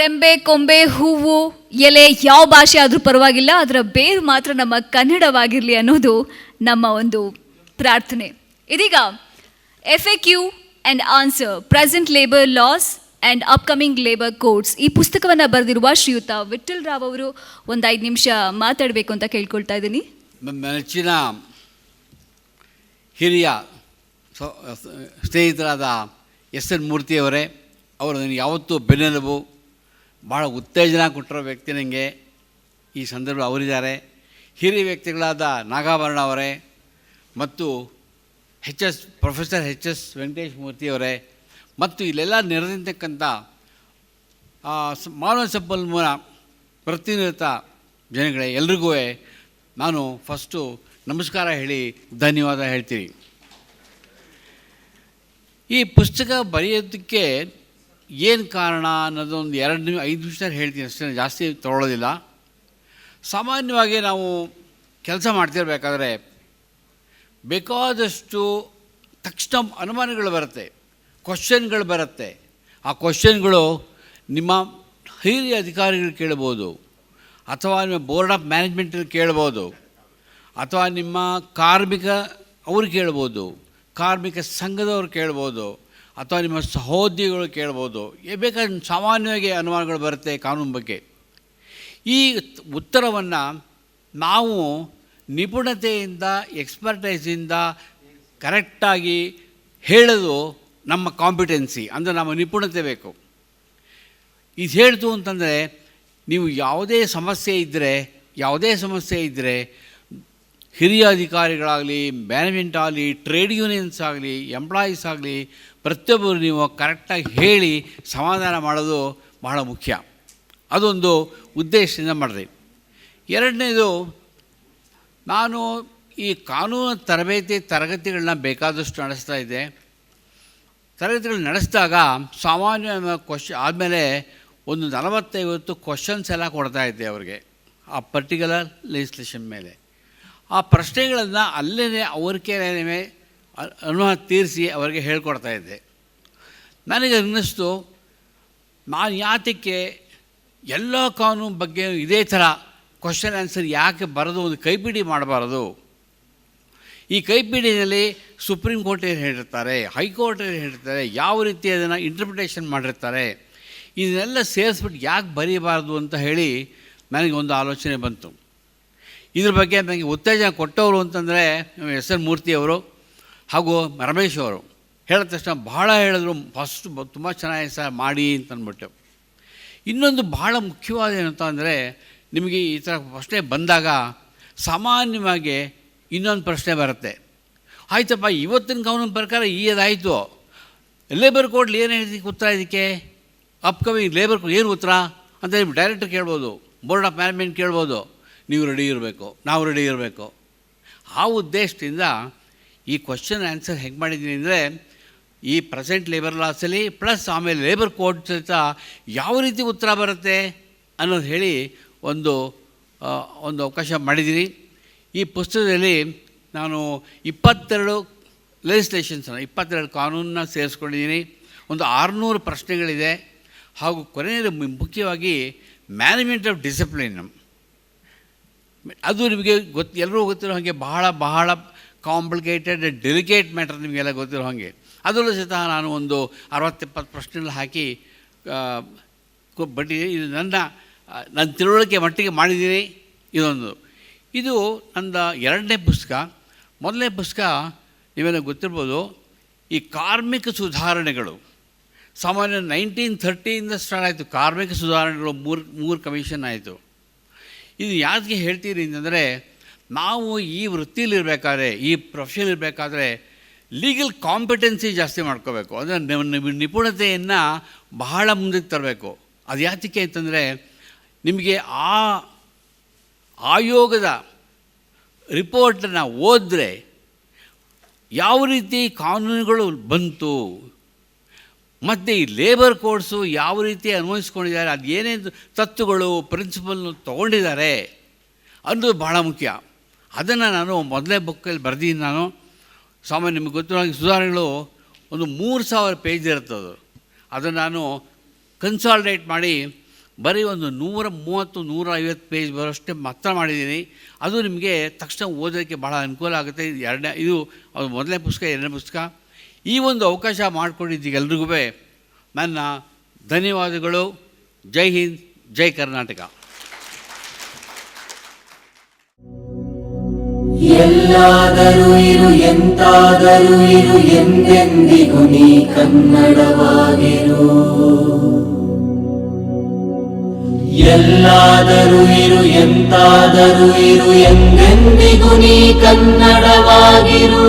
ರೆಂಬೆ, ಕೊಂಬೆ, ಹೂವು, ಎಲೆ ಯಾವ ಭಾಷೆ ಆದರೂ ಪರವಾಗಿಲ್ಲ, ಅದರ ಬೇರು ಮಾತ್ರ ನಮ್ಮ ಕನ್ನಡವಾಗಿರಲಿ ಅನ್ನೋದು ನಮ್ಮ ಒಂದು ಪ್ರಾರ್ಥನೆ. ಇದೀಗ F A Q and answer present labour laws and upcoming labour codes ಈ ಪುಸ್ತಕವನ್ನು ಬರೆದಿರುವ ಶ್ರೀಯುತ ವಿಠಲ್ ರಾವ್ ಅವರು ಒಂದು ಐದು ನಿಮಿಷ ಮಾತಾಡಬೇಕು ಅಂತ ಕೇಳ್ಕೊಳ್ತಾ ಇದ್ದೀನಿ. ನೆಚ್ಚಿನ ಹಿರಿಯ ಸ್ನೇಹಿತರಾದ ಎಸ್ ಎನ್ ಮೂರ್ತಿಯವರೇ ಅವರು ನನಗೆ ಯಾವತ್ತೂ ಬೆನ್ನೆಲುಬು, ಭಾಳ ಉತ್ತೇಜನ ಕೊಟ್ಟಿರೋ ವ್ಯಕ್ತಿ ನನಗೆ ಈ ಸಂದರ್ಭ ಅವರಿದ್ದಾರೆ. ಹಿರಿಯ ವ್ಯಕ್ತಿಗಳಾದ ನಾಗಾಭರಣ ಅವರೇ ಮತ್ತು H S, professor H S Venkatesh ಮೂರ್ತಿಯವರೇ ಮತ್ತು ಇಲ್ಲೆಲ್ಲ ನೆರೆದಿರ್ತಕ್ಕಂಥ ಮಾನವ ಸಂಪನ್ಮೂಲ ಪ್ರತಿನಿಧಿತ ಜನಗಳೇ ಎಲ್ರಿಗೂ ನಾನು ಫಸ್ಟು ನಮಸ್ಕಾರ ಹೇಳಿ ಧನ್ಯವಾದ ಹೇಳ್ತೀನಿ. ಈ ಪುಸ್ತಕ ಬರೆಯೋದಕ್ಕೆ ಏನು ಕಾರಣ ಅನ್ನೋದೊಂದು ಎರಡು ನಿಮಿಷ, ಐದು ನಿಮಿಷ ಹೇಳ್ತೀನಿ ಅಷ್ಟೇ ಜಾಸ್ತಿ ತೊಗೊಳ್ಳೋದಿಲ್ಲ. ಸಾಮಾನ್ಯವಾಗಿ ನಾವು ಕೆಲಸ ಮಾಡ್ತಿರ್ಬೇಕಾದ್ರೆ ಬೇಕಾದಷ್ಟು ತಕ್ಷಣ ಅನುಮಾನಗಳು ಬರುತ್ತೆ ಕ್ವಶನ್ಗಳು ಬರುತ್ತೆ. ಆ ಕ್ವಶನ್ಗಳು ನಿಮ್ಮ ಹಿರಿಯ ಅಧಿಕಾರಿಗಳು ಕೇಳ್ಬೋದು, ಅಥವಾ ನಿಮ್ಮ ಬೋರ್ಡ್ ಆಫ್ ಮ್ಯಾನೇಜ್ಮೆಂಟಲ್ಲಿ ಕೇಳ್ಬೋದು, ಅಥವಾ ನಿಮ್ಮ ಕಾರ್ಮಿಕ ಅವ್ರು ಕೇಳ್ಬೋದು, ಕಾರ್ಮಿಕ ಸಂಘದವ್ರು ಕೇಳ್ಬೋದು ಅಥವಾ ನಿಮ್ಮ ಸಹೋದ್ಯೋಗಿಗಳು ಕೇಳ್ಬೋದು, ಏ ಬೇಕಾದ್ರೆ ಸಾಮಾನ್ಯವಾಗಿ ಅನುಮಾನಗಳು ಬರುತ್ತೆ ಕಾನೂನು ಬಗ್ಗೆ. ಈ ಉತ್ತರವನ್ನು ನಾವು ನಿಪುಣತೆಯಿಂದ ಎಕ್ಸ್ಪರ್ಟೈಸಿಂದ ಕರೆಕ್ಟಾಗಿ ಹೇಳೋದು ನಮ್ಮ ಕಾಂಪಿಟೆನ್ಸಿ ಅಂದರೆ ನಮ್ಮ ನಿಪುಣತೆ ಬೇಕು. ಇದು ಹೇಳ್ತು ಅಂತಂದರೆ, ನೀವು ಯಾವುದೇ ಸಮಸ್ಯೆ ಇದ್ದರೆ ಯಾವುದೇ ಸಮಸ್ಯೆ ಇದ್ದರೆ ಹಿರಿಯ ಅಧಿಕಾರಿಗಳಾಗಲಿ ಮ್ಯಾನೇಜ್ಮೆಂಟ್ ಆಗಲಿ ಟ್ರೇಡ್ ಯೂನಿಯನ್ಸ್ ಆಗಲಿ ಎಂಪ್ಲಾಯೀಸ್ ಆಗಲಿ, ಪ್ರತಿಯೊಬ್ಬರು ನೀವು ಕರೆಕ್ಟಾಗಿ ಹೇಳಿ ಸಮಾಧಾನ ಮಾಡೋದು ಬಹಳ ಮುಖ್ಯ. ಅದೊಂದು ಉದ್ದೇಶದಿಂದ ಮಾಡಿದೆ. ಎರಡನೇದು, ನಾನು ಈ ಕಾನೂನು ತರಬೇತಿ ತರಗತಿಗಳನ್ನ ಬೇಕಾದಷ್ಟು ನಡೆಸ್ತಾ ಇದ್ದೆ. ತರಗತಿಗಳು ನಡೆಸಿದಾಗ ಸಾಮಾನ್ಯ ಕ್ವಶ್ ಆದಮೇಲೆ ಒಂದು ನಲವತ್ತೈವತ್ತು ಕ್ವಶನ್ಸ್ ಎಲ್ಲ ಕೊಡ್ತಾ ಇದ್ದೆ ಅವರಿಗೆ. ಆ ಪರ್ಟಿಕ್ಯುಲರ್ ಲೆಜಿಸ್ಲೇಷನ್ ಮೇಲೆ. ಆ ಪ್ರಶ್ನೆಗಳನ್ನು ಅಲ್ಲೇ ಅವ್ರಿಗೆ ಅನುಭವ ತೀರಿಸಿ ಅವರಿಗೆ ಹೇಳ್ಕೊಡ್ತಾ ಇದ್ದೆ. ನನಗೆ ಅನ್ನಿಸ್ತು, ನಾನು ಯಾತಕ್ಕೆ ಎಲ್ಲ ಕಾನೂನು ಬಗ್ಗೆ ಇದೇ ಥರ ಕ್ವಶನ್ ಆನ್ಸರ್ ಯಾಕೆ ಬರೋದು ಒಂದು ಕೈಪಿಡಿ ಮಾಡಬಾರದು? ಈ ಕೈಪಿಡಿಯಲ್ಲಿ ಸುಪ್ರೀಂ ಕೋರ್ಟ್ ಏನು ಹೇಳಿರ್ತಾರೆ, ಹೈಕೋರ್ಟ್ ಏನು ಹೇಳಿರ್ತಾರೆ, ಯಾವ ರೀತಿ ಅದನ್ನು ಇಂಟರ್ಪ್ರಿಟೇಷನ್ ಮಾಡಿರ್ತಾರೆ, ಇದನ್ನೆಲ್ಲ ಸೇರಿಸ್ಬಿಟ್ಟು ಯಾಕೆ ಬರೀಬಾರ್ದು ಅಂತ ಹೇಳಿ ನನಗೆ ಒಂದು ಆಲೋಚನೆ ಬಂತು. ಇದ್ರ ಬಗ್ಗೆ ನನಗೆ ಉತ್ತೇಜನ ಕೊಟ್ಟವರು ಅಂತಂದರೆ ಎಸ್ ಎನ್ ಮೂರ್ತಿಯವರು ಹಾಗೂ ರಮೇಶ್ ಅವರು. ಹೇಳಿದ ತಕ್ಷಣ ಭಾಳ ಹೇಳಿದ್ರು, ಫಸ್ಟ್ ತುಂಬ ಚೆನ್ನಾಗಿ ಸರ್ ಮಾಡಿ ಅಂತಂದ್ಬಿಟ್ಟು ಇನ್ನೊಂದು ಭಾಳ ಮುಖ್ಯವಾದ ಏನಂತ ಅಂದರೆ, ನಿಮಗೆ ಈ ಥರ ಪ್ರಶ್ನೆ ಬಂದಾಗ ಸಾಮಾನ್ಯವಾಗಿ ಇನ್ನೊಂದು ಪ್ರಶ್ನೆ ಬರುತ್ತೆ. ಆಯ್ತಪ್ಪ, ಇವತ್ತಿನ ಕಾನೂನು ಪ್ರಕಾರ ಈ ಅದಾಯಿತು ಲೇಬರ್ ಕೋಡ್ಲಿ ಏನು ಹೇಳಿದಕ್ಕೆ ಉತ್ತರ ಇದಕ್ಕೆ? ಅಪ್ಕಮಿಂಗ್ ಲೇಬರ್ ಏನು ಉತ್ತರ? ಅಂತ ನೀವು ಡೈರೆಕ್ಟರ್ ಕೇಳ್ಬೋದು. ಬೋರ್ಡ್ ಆಫ್ ಮ್ಯಾನೇಜ್ಮೆಂಟ್ ಕೇಳ್ಬೋದು. ನೀವು ರೆಡಿ ಇರಬೇಕು, ನಾವು ರೆಡಿ ಇರಬೇಕು. ಆ ಉದ್ದೇಶದಿಂದ ಈ ಕ್ವಶನ್ ಆನ್ಸರ್ ಹೆಂಗೆ ಮಾಡಿದ್ದೀನಿ ಅಂದರೆ, ಈ ಪ್ರೆಸೆಂಟ್ ಲೇಬರ್ ಲಾಸಲ್ಲಿ ಪ್ಲಸ್ ಆಮೇಲೆ ಲೇಬರ್ ಕೋಡ್ ಸಹಿತ ಯಾವ ರೀತಿ ಉತ್ತರ ಬರುತ್ತೆ ಅನ್ನೋದು ಹೇಳಿ ಒಂದು ಒಂದು ಅವಕಾಶ ಮಾಡಿದ್ದೀನಿ ಈ ಪುಸ್ತಕದಲ್ಲಿ ನಾನು ಇಪ್ಪತ್ತೆರಡು ಲೆಜಿಸ್ಲೇಷನ್ಸನ್ನು ಇಪ್ಪತ್ತೆರಡು ಕಾನೂನನ್ನ ಸೇರಿಸ್ಕೊಂಡಿದ್ದೀನಿ. ಒಂದು ಆರುನೂರು ಪ್ರಶ್ನೆಗಳಿದೆ. ಹಾಗೂ ಕೊನೆಯದು ಮುಖ್ಯವಾಗಿ ಮ್ಯಾನೇಜ್ಮೆಂಟ್ ಆಫ್ ಡಿಸಿಪ್ಲಿನ್ ಅದು ನಿಮಗೆ ಗೊತ್ತು ಎಲ್ಲರೂ ಗೊತ್ತಿರೋ ಹಾಗೆ ಬಹಳ ಬಹಳ ಕಾಂಪ್ಲಿಕೇಟೆಡ್ ಡೆಲಿಕೇಟ್ ಮ್ಯಾಟರ್ ನಿಮಗೆಲ್ಲ ಗೊತ್ತಿರೋ ಹಾಗೆ. ಅದರಲ್ಲೂ ಸಹಿತ ನಾನು ಒಂದು ಅರವತ್ತೆಪ್ಪತ್ತು ಪ್ರಶ್ನೆಗಳು ಹಾಕಿ ಬಟ್ ಇದು ನನ್ನ ನನ್ನ ತಿಳುವಳಿಕೆ ಮಟ್ಟಿಗೆ ಮಾಡಿದ್ದೀನಿ ಇದೊಂದು. ಇದು ನನ್ನ ಎರಡನೇ ಪುಸ್ತಕ. ಮೊದಲನೇ ಪುಸ್ತಕ ನೀವೆಲ್ಲ ಗೊತ್ತಿರ್ಬೋದು, ಈ ಕಾರ್ಮಿಕ ಸುಧಾರಣೆಗಳು. ಸಾಮಾನ್ಯ ನೈನ್ಟೀನ್ ಥರ್ಟಿಯಿಂದ ಸ್ಟಾರ್ಟ್ ಆಯಿತು. ಕಾರ್ಮಿಕ ಸುಧಾರಣೆಗಳು ಮೂರು ಮೂರು ಕಮಿಷನ್ ಆಯಿತು. ಇದು ಯಾಕೆ ಹೇಳ್ತೀರಿ ಅಂತಂದರೆ, ನಾವು ಈ ವೃತ್ತಿಲಿರಬೇಕಾದ್ರೆ ಈ ಪ್ರೊಫೆಷನ್ ಇರಬೇಕಾದ್ರೆ ಲೀಗಲ್ ಕಾಂಪಿಟೆನ್ಸಿ ಜಾಸ್ತಿ ಮಾಡ್ಕೋಬೇಕು. ಅಂದರೆ ನಿಪುಣತೆಯನ್ನು ಬಹಳ ಮುಂದಕ್ಕೆ ತರಬೇಕು. ಅದು ಯಾತಕ್ಕೆ ಅಂತಂದರೆ, ನಿಮಗೆ ಆ ಆಯೋಗದ ರಿಪೋರ್ಟನ್ನು ಓದಿದ್ರೆ, ಯಾವ ರೀತಿ ಕಾನೂನುಗಳು ಬಂತು ಮತ್ತು ಈ ಲೇಬರ್ ಕೋಡ್ಸು ಯಾವ ರೀತಿ ಅನ್ವಯಿಸ್ಕೊಂಡಿದ್ದಾರೆ, ಅದು ಏನೇನು ತತ್ವಗಳು ಪ್ರಿನ್ಸಿಪಲ್ನು ತೊಗೊಂಡಿದ್ದಾರೆ, ಅದು ಭಾಳ ಮುಖ್ಯ. ಅದನ್ನು ನಾನು ಮೊದಲೇ ಬುಕ್ಕಲ್ಲಿ ಬರೆದಿದ್ದೀನಿ ನಾನು. ಸಾಮಾನ್ಯ ನಿಮಗೆ ಗೊತ್ತಿರೋ ಸುಧಾರಣೆಗಳು ಒಂದು ಮೂರು ಸಾವಿರ ಪೇಜ್ ಇರುತ್ತೆ ಅದು. ಅದನ್ನು ನಾನು ಕನ್ಸಾಲ್ಡೇಟ್ ಮಾಡಿ ಬರೀ ಒಂದು ನೂರ ಮೂವತ್ತು, ನೂರ ಐವತ್ತು ಪೇಜ್ ಬರೋಷ್ಟೇ ಮಾತ್ರ ಮಾಡಿದ್ದೀನಿ. ಅದು ನಿಮಗೆ ತಕ್ಷಣ ಓದೋಕ್ಕೆ ಭಾಳ ಅನುಕೂಲ ಆಗುತ್ತೆ. ಎರಡನೇ, ಇದು ಮೊದಲನೇ ಪುಸ್ತಕ, ಎರಡನೇ ಪುಸ್ತಕ. ಈ ಒಂದು ಅವಕಾಶ ಮಾಡಿಕೊಂಡಿದ್ದೀಗ ಎಲ್ರಿಗೂ ನನ್ನ ಧನ್ಯವಾದಗಳು. ಜೈ ಹಿಂದ್, ಜೈ ಕರ್ನಾಟಕ. ಎಲ್ಲಾದರೂ ಇರು, ಎಂತಾದರೂ ಇರು, ಎಂದೆಂದಿಗೂ ನೀ ಕನ್ನಡವಾಗಿರು. ಎಲ್ಲಾದರೂ ಇರು, ಎಂತಾದರೂ ಇರು, ಎಂದೆಂದಿಗೂ ನೀ ಕನ್ನಡವಾಗಿರು.